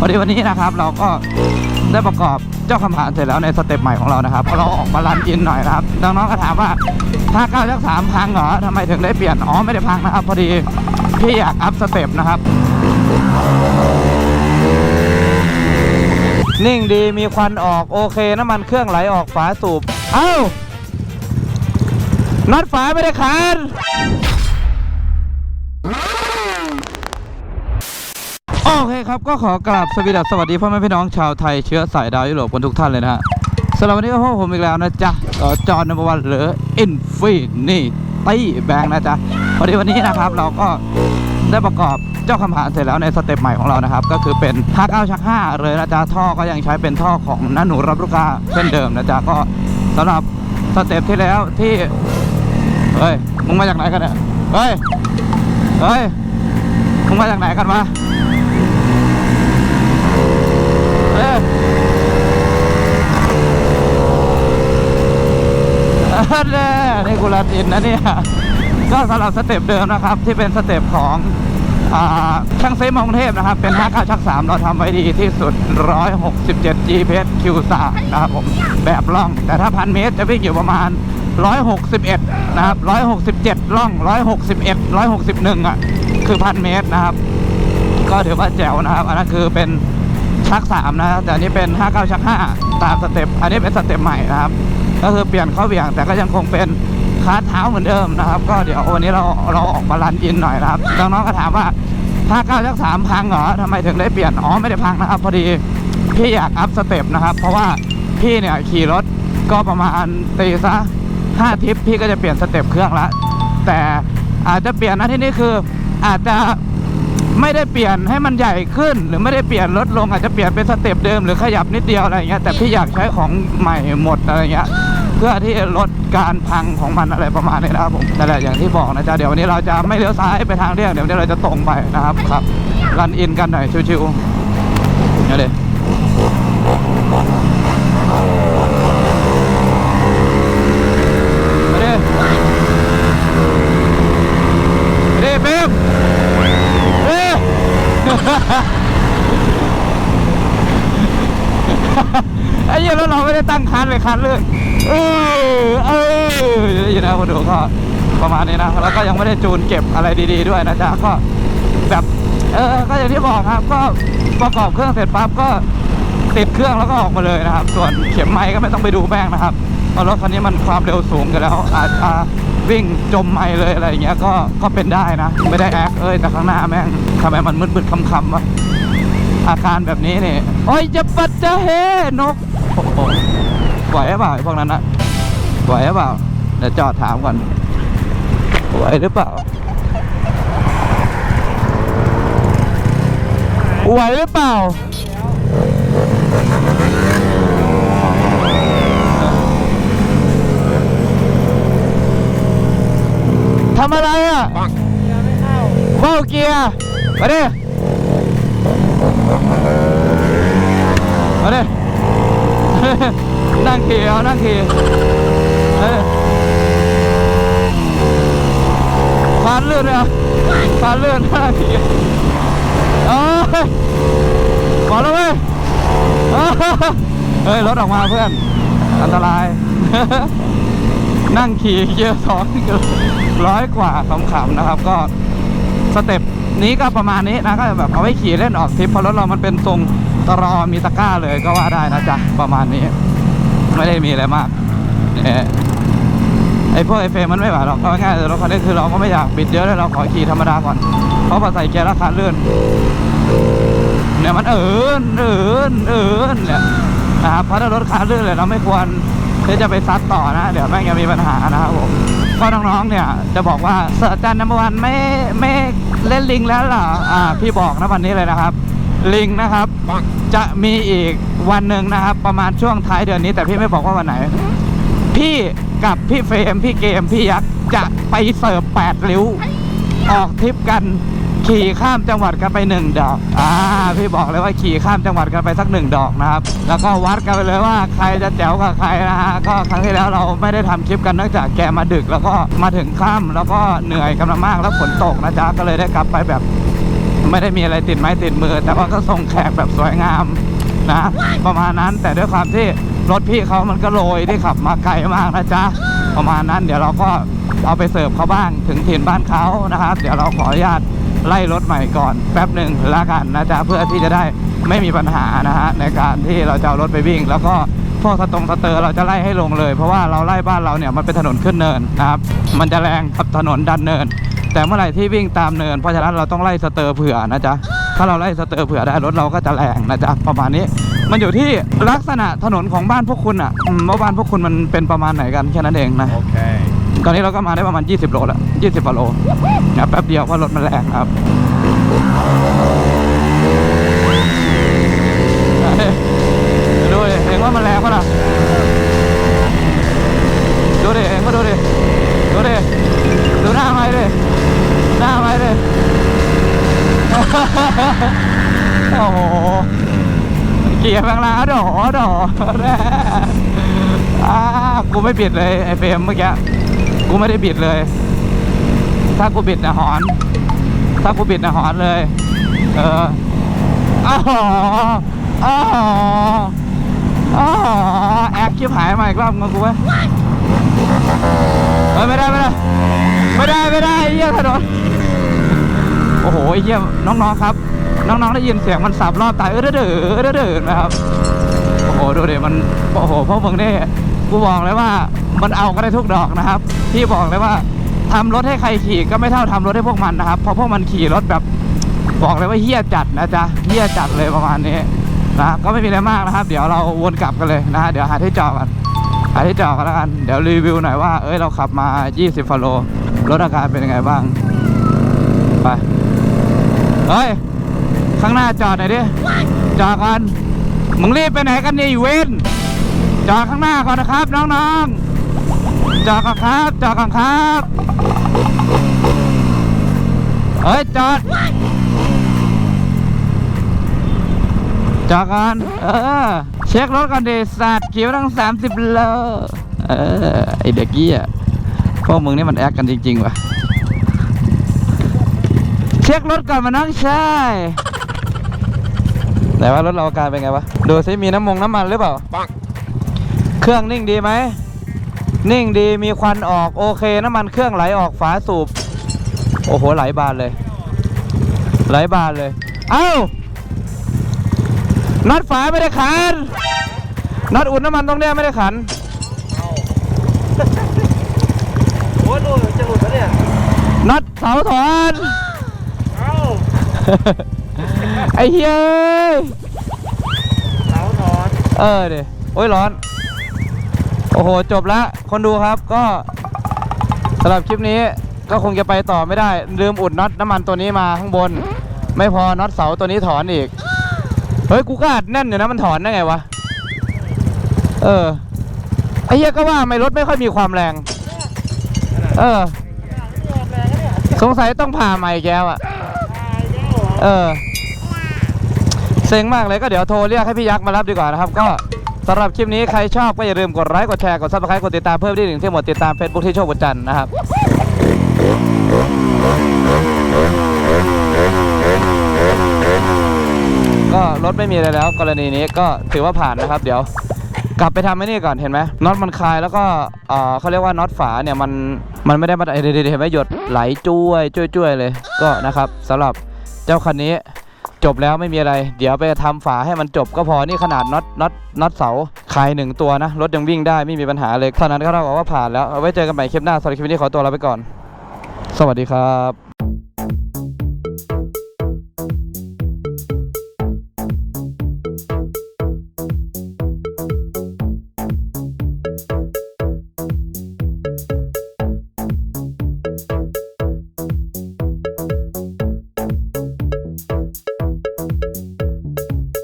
พอดีวันนี้นะครับเราก็ได้ประกอบเจ้าคำผ่านเสร็จแล้วในสเต็ปใหม่ของเรานะครับเราออกมารันอินหน่อยนะครับน้องๆก็ถามว่าถ้าเก้าชักสามพังเหรอทำไมถึงได้เปลี่ยนอ๋อไม่ได้พังนะครับ พอดีพี่อยากอัพสเต็ปนะครับ นิ่งดีมีควันออกโอเคน้ำมันเครื่องไหลออกฝาสูบเอ้าน็อตฝาไม่ได้คัน โอเคครับ ก็ขอกราบสวีดัสสวัสดีพ่อแม่พี่น้องชาวไทยเชื้อสายดาวยุโรปกันทุกท่านเลยนะฮะสำหรับวันนี้ก็พบผมอีกแล้วนะจ๊ะจอห์นนัมวันหรืออินฟินี่ตี้แบงค์นะจ๊ะพอดีวันนี้นะครับเราก็ได้ประกอบเจ้าคำผ่านเสร็จแล้วในสเต็ปใหม่ของเรานะครับ ก็คือเป็นฮักเอาชักห้าเลยนะจ๊ะท่อก็ยังใช้เป็นท่อของน้าหนูรับลูกค้าเช่นเดิมนะจ๊ะก็สำหรับสเต็ปที่แล้วที่เฮ้ยมึงมาจากไหนกันเนี่ยเฮ้ยเฮ้ยมึงมาจากไหนกันวะ เออ แน่นี่กูรัดอินนะเนี่ยก็สำหรับสเต็ปเดิมนะครับ ที่เป็นสเต็ปของอช่างเซมองเทพนะครับ เป็น59ชัก3เราทำไว้ดีที่สุด 167 GPS Q3 นะครับผมแบบล่อง แต่ถ้าพันเมตรจะวิ่งอยู่ประมาณ 161 นะครับ 167 ล่อง 161 161 อะ คือพันเมตรนะครับ ก็ถือว่าแจ๋วนะครับ อันนั้นคือเป็นชัก3นะแต่อันนี้เป็น 59 ชัก 5 ตามสเต็ปอันนี้เป็นสเต็ปใหม่นะครับ ก็คือเปลี่ยนข้าเบี่ยงแต่ก็ยังคงเป็นคาเท้าเหมือนเดิมนะครับ ก็เดี๋ยววันนี้เราเราออกมารันอินหน่อยนะครับน้องๆก็ถามว่า59ชัก3พังเหรอทำไมถึงได้เปลี่ยนอ๋อไม่ได้พังนะครับ พอดีพี่อยากอัพสเต็ปนะครับ เพราะว่าพี่เนี่ยขี่รถก็ประมาณตีซะ5ทริปพี่ก็จะเปลี่ยนสเต็ปเครื่องละแต่อาจจะเปลี่ยนนะที่นี่คืออาจจะไม่ได้เปลี่ยนให้มันใหญ่ขึ้น หรือไม่ได้เปลี่ยนลดลงอาจจะเปลี่ยนเป็นสเต็ปเดิมหรือขยับนิดเดียวอะไรเงี้ยแต่พี่อยากใช้ของใหม่หมดอะไรเงี้ย พื่อที่ลดการพังของมันอะไรประมาณนี้นะครับผมแต่นแหละอย่างที่บอกนะจ๊ะเดี๋ยววันนี้เราจะไม่เลี้ยวซ้ายไปทางเลี่ยงเดี๋ยววันนี้เราจะตรงไปนะครับครับรันอินกันหน่อยชิวๆนี่เลยมาดิมาดิเป๊มเอ้ยไอ้เหี้ยแล้วเราไม่ได้ตั้งคันเลยคันเลย เออเอออยู่นะคนดูก็ประมาณนี้นะ แล้วก็ยังไม่ได้จูนเก็บอะไรดี ๆ ด้วยนะจ๊ะก็แบบเออก็อย่างที่บอกครับ ก็ประกอบเครื่องเสร็จปั๊บก็ติดเครื่องแล้วก็ออกมาเลยนะครับ ส่วนเข็มไม้ก็ไม่ต้องไปดูแม่งนะครับเพราะรถคันนี้มันความเร็วสูงกันแล้ว อาจจะวิ่งจมไม้เลยอะไรอย่างเงี้ยก็ก็เป็นได้นะ ไม่ได้แอคเอ้ยแต่ข้างหน้าแม่งทำไมมันมืดๆคำๆวะอาการแบบนี้เนี่ยโอ้ยจะปัดจะเฮนกโอ้โห ไหวหรือเปล่าพวกนั้นนะไหวหรือเปล่าเดี๋ยวจอดถามก่อนไหวหรือเปล่าไหวหรือเปล่าทำอะไรอะเข้าเกียร์มาดิมาดิ นั่งขี่เอานั่งขี่เอ้ยฟานเลื่อนเลยอะฟานเลื่อนนั่งขี่เอ้ยพอแล้วเว้ยเอ้ยเฮ้ยรถออกมาเพื่อน อันตราย นั่งขี่เกียร์สองร้อยกว่าขำๆนะครับ ก็สเต็ปนี้ก็ประมาณนี้นะก็แบบเอาไว้ขี่เล่นออกทริปเพราะรถเรามันเป็นทรงตรอมีตะกร้าเลยก็ว่าได้นะจ๊ะ ประมาณนี้ ไม่ได้มีอะไรมากเนี่ยไอพวกไอเฟรมมันไม่ไหวหรอกก็ง่ายๆรถคันนี้คือเราก็ไม่อยากบิดเยอะเลยเราขอขี่ธรรมดาก่อน เพราะพอใส่เกียร์แล้วคันเลื่อนเนี่ยมันเอินเอินเอินเนี่ยนะครับเพราะถ้ารถคันเลื่อนเลยเราไม่ควรที่จะไปซัดต่อนะ เดี๋ยวแม่งจะมีปัญหานะครับผมก็น้องๆเนี่ยจะบอกว่าเสิร์จันนัมวันไม่ไม่เล่นลิงแล้วเหรออ่าพี่บอกนะวันนี้เลยนะครับ ลิงนะครับ จะมีอีกวันหนึ่งนะครับ ประมาณช่วงท้ายเดือนนี้ แต่พี่ไม่บอกว่าวันไหน พี่กับพี่เฟรมพี่เกมพี่ยักษ์จะไปเสิร์ฟแปดริ้ว ออกทริปกันขี่ข้ามจังหวัดกันไปหนึ่งดอก อ่า พี่บอกเลยว่าขี่ข้ามจังหวัดกันไปสักหนึ่งดอกนะครับ แล้วก็วัดกันไปเลยว่าใครจะแจ๋วกับใครนะฮะ ก็ครั้งที่แล้วเราไม่ได้ทำคลิปกันเนื่องจากแกมาดึก แล้วก็มาถึงค่ำแล้วก็เหนื่อยกำลังมากแล้วฝนตกนะจ๊ะ ก็เลยได้กลับไปแบบ ไม่ได้มีอะไรติดไม้ติดมือ แต่ว่าก็ส่งแขกแบบสวยงามนะ ประมาณนั้นแต่ด้วยความที่รถพี่เขามันก็โรยที่ขับมาไกลมากนะจ๊ะประมาณนั้นเดี๋ยวเราก็เอาไปเสิร์ฟเขาบ้างถึงถิ่นบ้านเขานะครับ เดี๋ยวเราขออนุญาตไล่รถใหม่ก่อนแป๊บหนึ่งละกันนะจ๊ะเพื่อที่จะได้ไม่มีปัญหานะฮะในการที่เราจะเอารถไปวิ่ง แล้วก็พวกสตรงสเตอร์เราจะไล่ให้ลงเลย เพราะว่าเราไล่บ้านเราเนี่ยมันเป็นถนนขึ้นเนินนะครับ มันจะแรงกับถนนดันเนิน แต่เมื่อไหร่ที่วิ่งตามเนิน เพราะฉะนั้นเราต้องไล่สเตอร์เผื่อนะจ๊ะ ถ้าเราไล่สเตอร์เผื่อได้รถเราก็จะแรงนะจ๊ะประมาณนี้ มันอยู่ที่ลักษณะถนนของบ้านพวกคุณอะอืมว่าบ้านพวกคุณมันเป็นประมาณไหนกันแค่นั้นเองนะ Okay. ตอนนี้เราก็มาได้ประมาณ 20 โลแล้ว20กว่าโลนะแป๊บเดียวเพราะรถมันแรงครับดูดิเห็นว่ามันแรงปะล่ะดูดิเองก็ดูดิดูดิดูหน้าไม้ดิาไม้ดิโอ้โห เกียร์แบงลาดอดอแน่อ่ากูไม่บิดเลยไอเฟรมเมื่อกี้ กูไม่ได้บิดเลย ถ้ากูบิดนะหอน ถ้ากูบิดนะหอนเลย เอออ้าวอ้าวอ้าวแอคชิบหายมาอีกรอบงงกูเว้ยเฮ้ยไม่ได้ไม่ได้ไม่ได้ไม่ได้เหี้ยถนน โอ้โหไอ้เหี้ยน้องๆครับ น้องๆได้ยินเสียงมันสับรอบตายเออเด้อเด้อเออเด้อเด้อนะครับโอ้โหดูดิมันโอ้โหพวกมึงนี่กูบอกเลยว่ามันเอาก็ได้ทุกดอกนะครับ ที่บอกเลยว่าทำรถให้ใครขี่ก็ไม่เท่าทำรถให้พวกมันนะครับเพราะพวกมันขี่รถแบบบอกเลยว่าเฮี้ยจัดนะจ๊ะเฮี้ยจัดเลยประมาณนี้นะก็ไม่มีอะไรมากนะครับ เดี๋ยวเราวนกลับกันเลยนะฮะเดี๋ยวหาที่จอดกันหาที่จอดกันแล้วกันเดี๋ยวรีวิวหน่อยว่าเอ้ยเราขับมา 20ฟโลรถอาการเป็นยังไงบ้างไป เฮ้ย ข้างหน้าจอดหน่อยดิ จอดก่อน มึงรีบไปไหนกันเนี่ยอีเวนจอดข้างหน้าก่อนนะครับ น้องๆ จอดก่อนครับ จอดก่อนครับ เฮ้ย จอด จอดก่อน เออ เช็ครถก่อนดิสัตว์ขี่มาตั้งสามสิบโล เออ ไอเด็กกี้อะพวกมึงนี่มันแอคกันจริงๆว่ะเช็ครถก่อนมาน้องชายไหนว่ารถเราอาการเป็นไงวะ ดูซิมีน้ำมงน้ำมันหรือเปล่า เครื่องนิ่งดีไหม นิ่งดีมีควันออกโอเค น้ำมันเครื่องไหลออกฝาสูบ โอ้โหไหลบานเลย ไหลบานเลย เอ้าน็อตฝาไม่ได้ขันน็อตอุ่นน้ำมันตรงเนี้ยไม่ได้ขันโอ้ยดูจะหลุดแล้วเนี่ยน็อตเสาถอนเอ้า ไอ้เฮ้ยเสาถอนเออเดี๋ยโอ้ยร้อน โอ้โห จบละ คนดูครับก็สำหรับคลิปนี้ก็คงจะไปต่อไม่ได้ ลืมอุดน็อตน้ำมันตัวนี้มาข้างบน ไม่พอน็อตเสาตัวนี้ถอนอีก เฮ้ย กูก็อัดแน่นอยู่นะ มันถอนได้ไงวะ เออ ไอ้เหี้ยก็ว่าไม่รถไม่ค่อยมีความแรง เออ สงสัยต้องผ่าใหม่แกวอะ เออเซ็งมากเลยก็เดี๋ยวโทรเรียกให้พี่ยักษ์มารับดีกว่านะครับ ก็สำหรับคลิปนี้ใครชอบก็อย่าลืมกดไลค์กดแชร์กดซับสไครต์กดติดตามเพิ่มที่หนึ่งที่หมดติดตามเฟซบุ๊กที่โชคบุญจันทร์นะครับก็รถไม่มีอะไรแล้ว กรณีนี้ก็ถือว่าผ่านนะครับ เดี๋ยวกลับไปทำไอ้นี่ก่อนเห็นไหมน็อตมันคลายแล้วก็เอ่อเขาเรียกว่าน็อตฝาเนี่ยมันมันไม่ได้มาเดี๋ยวๆเห็นไหมหยดไหลจ้วยจ้วยจ้วยเลย ก็นะครับสำหรับ จ้าคันนี้จบแล้วไม่มีอะไร เดี๋ยวไปทำฝาให้มันจบก็พอนี่ขนาดน็อตน็อตน็อตเสาคลายหนึ่งตัวนะ รถยังวิ่งได้ไม่มีปัญหาเลยเท่านั้นก็เท่ากับว่าผ่านแล้ว เอาไว้เจอกันใหม่คลิปหน้าสำหรับคลิปนี้ขอตัวลาไปก่อน สวัสดีครับ